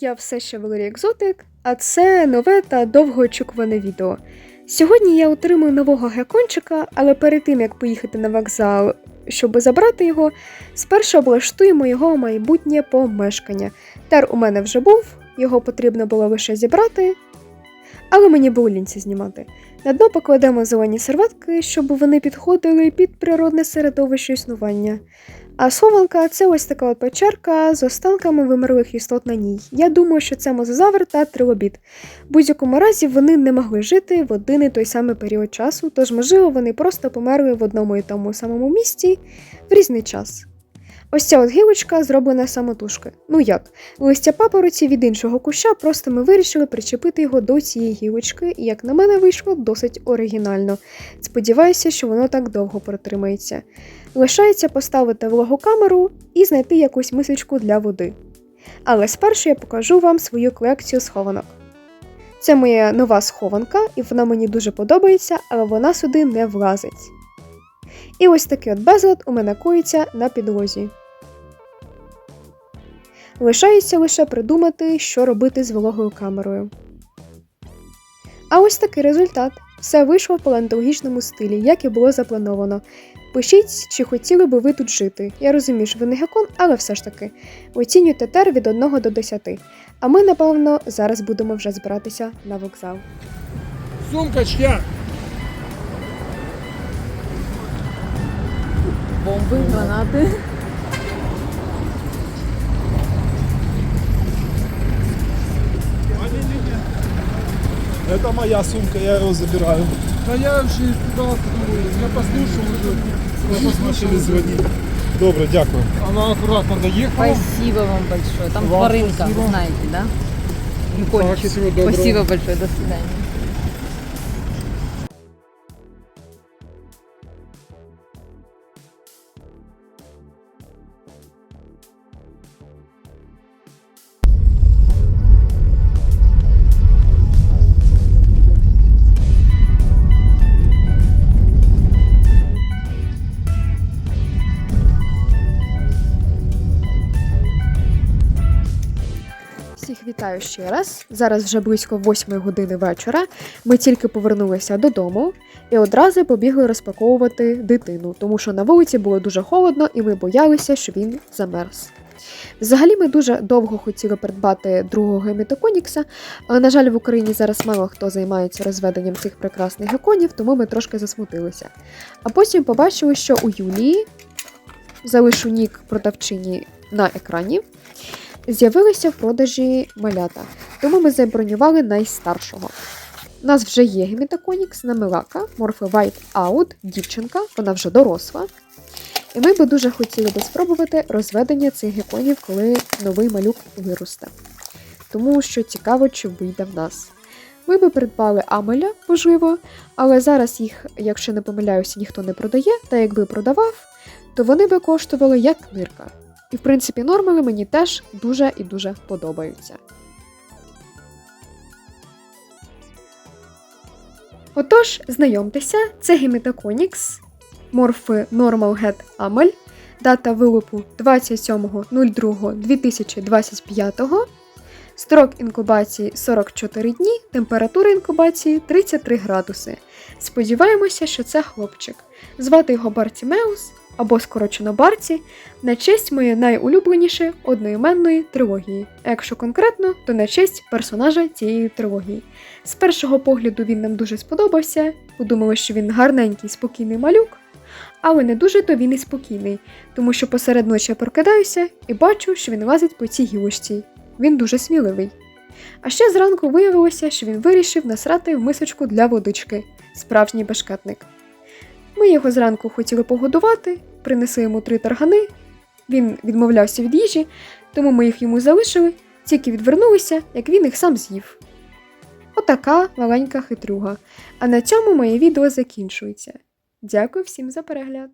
Я все ще Валерій Екзотик, а це нове та довгоочікуване відео. Сьогодні я отримую нового гекончика, але перед тим як поїхати на вокзал, щоб забрати його, спершу облаштуємо його майбутнє помешкання. Тер у мене вже був, його потрібно було лише зібрати, але мені було лінці знімати. На дно покладемо зелені серветки, щоб вони підходили під природне середовище існування. А схованка це ось така от печерка з останками вимерлих істот на ній. Я думаю, що це мозазавр та трилобіт. В будь-якому разі вони не могли жити в один і той самий період часу, тож, можливо, вони просто померли в одному і тому самому місці в різний час. Ось ця от гілочка зроблена самотужки. Ну як, листя папороті від іншого куща, просто ми вирішили причепити його до цієї гілочки, і як на мене вийшло досить оригінально. Сподіваюся, що воно так довго протримається. Лишається поставити влагокамеру і знайти якусь мисочку для води. Але спершу я покажу вам свою колекцію схованок. Це моя нова схованка, і вона мені дуже подобається, але вона сюди не влазить. І ось такий от безлад у мене коїться на підлозі. Лишається лише придумати, що робити з вологою камерою. А ось такий результат. Все вийшло в палеонтологічному стилі, як і було заплановано. Пишіть, чи хотіли би ви тут жити. Я розумію, що ви не гекон, але все ж таки. Оцінюйте тер від 1 до 10. А ми, напевно, зараз будемо вже збиратися на вокзал. Сумка чья? Бомби, гранати. Это моя сумка, я его забираю. Да я вообще испугался, думаю, я послушал уже. Я Начали послушал. звонить. Добре, дякую. Она аккуратно доехала. Спасибо вам большое. Там Вам тваринка, спасибо. вы знаете, да? Всего доброго. Спасибо большое, до свидания. Вітаю ще раз. Зараз вже близько 8 години вечора. Ми тільки повернулися додому і одразу побігли розпаковувати дитину, тому що на вулиці було дуже холодно і ми боялися, що він замерз. Взагалі, ми дуже довго хотіли придбати другого гемітоконікса, але, на жаль, в Україні зараз мало хто займається розведенням цих прекрасних геконів, тому ми трошки засмутилися. А потім побачили, що у Юлії залишу нік продавчині на екрані. З'явилися в продажі малята, тому ми забронювали найстаршого. У нас вже є гемітоконікс, намилака, морфе White Out, дівчинка, вона вже доросла. І ми би дуже хотіли би спробувати розведення цих геконів, коли новий малюк виросте. Тому що цікаво, чи вийде в нас. Ми би придбали Амеля, можливо, але зараз їх, якщо не помиляюся, ніхто не продає, та якби продавав, то вони би коштували як книрка. І в принципі нормали мені теж дуже і дуже подобаються. Отож, знайомтеся, це Гемітоконікс, морфи Normal Head Amel, дата вилупу 27.02.2025, строк інкубації 44 дні, температура інкубації 33 градуси. Сподіваємося, що це хлопчик. Звати його Барті Меус або скорочено Барті на честь моєї найулюбленішої одноіменної трилогії, а якщо конкретно, то на честь персонажа цієї трилогії. З першого погляду він нам дуже сподобався, подумали, що він гарненький, спокійний малюк, але не дуже то він і спокійний, тому що посеред ночі я прокидаюся і бачу, що він лазить по цій гілочці. Він дуже сміливий. А ще зранку виявилося, що він вирішив насрати в мисочку для водички, справжній бешкетник. Ми його зранку хотіли погодувати, принесли йому три таргани. Він відмовлявся від їжі, тому ми їх йому залишили, тільки відвернулися, як він їх сам з'їв. Отака маленька хитрюга. А на цьому моє відео закінчується. Дякую всім за перегляд!